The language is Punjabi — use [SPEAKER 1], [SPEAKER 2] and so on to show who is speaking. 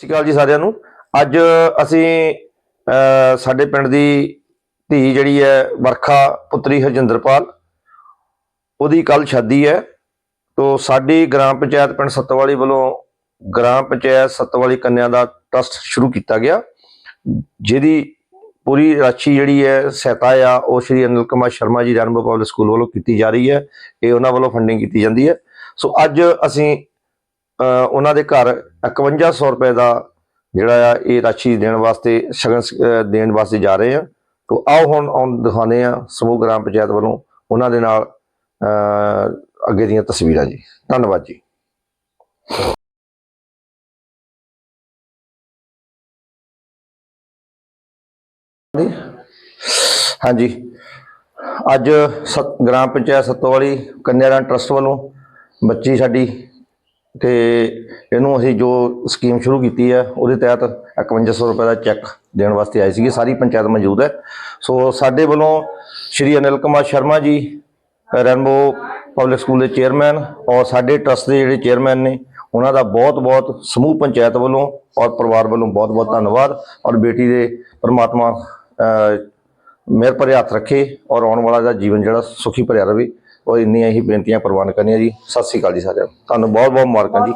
[SPEAKER 1] ਸਤਿ ਸ਼੍ਰੀ ਅਕਾਲ ਜੀ ਸਾਰਿਆਂ ਨੂੰ। ਅੱਜ ਅਸੀਂ ਸਾਡੇ ਪਿੰਡ ਦੀ ਧੀ ਜਿਹੜੀ ਹੈ, ਵਰਖਾ ਪੁੱਤਰੀ ਹਰਜਿੰਦਰਪਾਲ, ਉਹਦੀ ਕੱਲ ਸ਼ਾਦੀ ਹੈ। ਤੋਂ ਸਾਡੀ ਗ੍ਰਾਮ ਪੰਚਾਇਤ ਪਿੰਡ ਸੱਤਵਾਲੀ ਵੱਲੋਂ ਗ੍ਰਾਮ ਪੰਚਾਇਤ ਸੱਤਵਾਲੀ ਕੰਨਿਆ ਦਾ ਟਰਸਟ ਸ਼ੁਰੂ ਕੀਤਾ ਗਿਆ। ਜਿਹਦੀ ਪੂਰੀ ਰਾਸ਼ੀ ਜਿਹੜੀ ਹੈ, ਸਹਾਇਤਾ ਆ, ਉਹ ਸ਼੍ਰੀ Anil Kumar Sharma ji, rainbow public school ਵੱਲੋਂ ਕੀਤੀ ਜਾ ਰਹੀ ਹੈ। ਇਹ ਉਹਨਾਂ ਵੱਲੋਂ ਫੰਡਿੰਗ ਕੀਤੀ ਜਾਂਦੀ ਹੈ। ਸੋ ਅੱਜ ਅਸੀਂ ਉਹਨਾਂ ਦੇ ਘਰ 5100 ਰੁਪਏ ਦਾ ਜਿਹੜਾ ਆ ਇਹ ਰਾਸ਼ੀ ਦੇਣ ਵਾਸਤੇ, ਸ਼ਗਨ ਦੇਣ ਵਾਸਤੇ ਜਾ ਰਹੇ ਆ। ਤੋਂ ਆਓ ਹੁਣ ਆਉਣ ਦਿਖਾਉਂਦੇ ਆ ਸਮੂਹ ਗ੍ਰਾਮ ਪੰਚਾਇਤ ਵੱਲੋਂ ਉਹਨਾਂ ਦੇ ਨਾਲ ਅੱਗੇ ਦੀਆਂ ਤਸਵੀਰਾਂ ਜੀ। ਧੰਨਵਾਦ ਜੀ। ਹਾਂਜੀ। ਅੱਜ ਸਤ- ਗ੍ਰਾਮ ਪੰਚਾਇਤ ਸੱਤੋਵਾਲੀ ਕੰਨਿਆਦਾਨ ਟਰਸਟ ਵੱਲੋਂ ਬੱਚੀ ਸਾਡੀ ਤੇ ਇਹਨੂੰ ਅਸੀਂ ਜੋ ਸਕੀਮ ਸ਼ੁਰੂ ਕੀਤੀ ਹੈ ਉਹਦੇ ਤਹਿਤ 5100 ਰੁਪਏ ਦਾ ਚੈੱਕ ਦੇਣ ਵਾਸਤੇ ਆਏ ਸੀਗੇ, ਸਾਰੀ ਪੰਚਾਇਤ ਮੌਜੂਦ ਹੈ। ਸੋ ਸਾਡੇ ਵੱਲੋਂ ਸ਼੍ਰੀ Anil Kumar Sharma ji, rainbow public school ਦੇ ਚੇਅਰਮੈਨ ਔਰ ਸਾਡੇ ਟਰਸਟ ਦੇ ਜਿਹੜੇ ਚੇਅਰਮੈਨ ਨੇ, ਉਹਨਾਂ ਦਾ ਬਹੁਤ-ਬਹੁਤ ਸਮੂਹ ਪੰਚਾਇਤ ਵੱਲੋਂ ਔਰ ਪਰਿਵਾਰ ਵੱਲੋਂ ਬਹੁਤ-ਬਹੁਤ ਧੰਨਵਾਦ। ਔਰ ਬੇਟੀ ਦੇ ਪਰਮਾਤਮਾ ਮਿਹਰ ਭਰੇ ਹੱਥ ਰੱਖੇ ਔਰ ਆਉਣ ਵਾਲਾ ਦਾ ਜੀਵਨ ਜਿਹੜਾ ਸੁਖੀ ਭਰਿਆ ਰਵੇ। ਔਰ ਇੰਨੀਆਂ ਹੀ ਬੇਨਤੀਆਂ ਪ੍ਰਵਾਨ ਕਰਨੀਆਂ ਜੀ। ਸਤਿ ਸ੍ਰੀ ਅਕਾਲ ਜੀ ਸਾਰਿਆਂ ਨੂੰ। ਤੁਹਾਨੂੰ ਬਹੁਤ ਬਹੁਤ ਮੁਬਾਰਕਾਂ ਜੀ।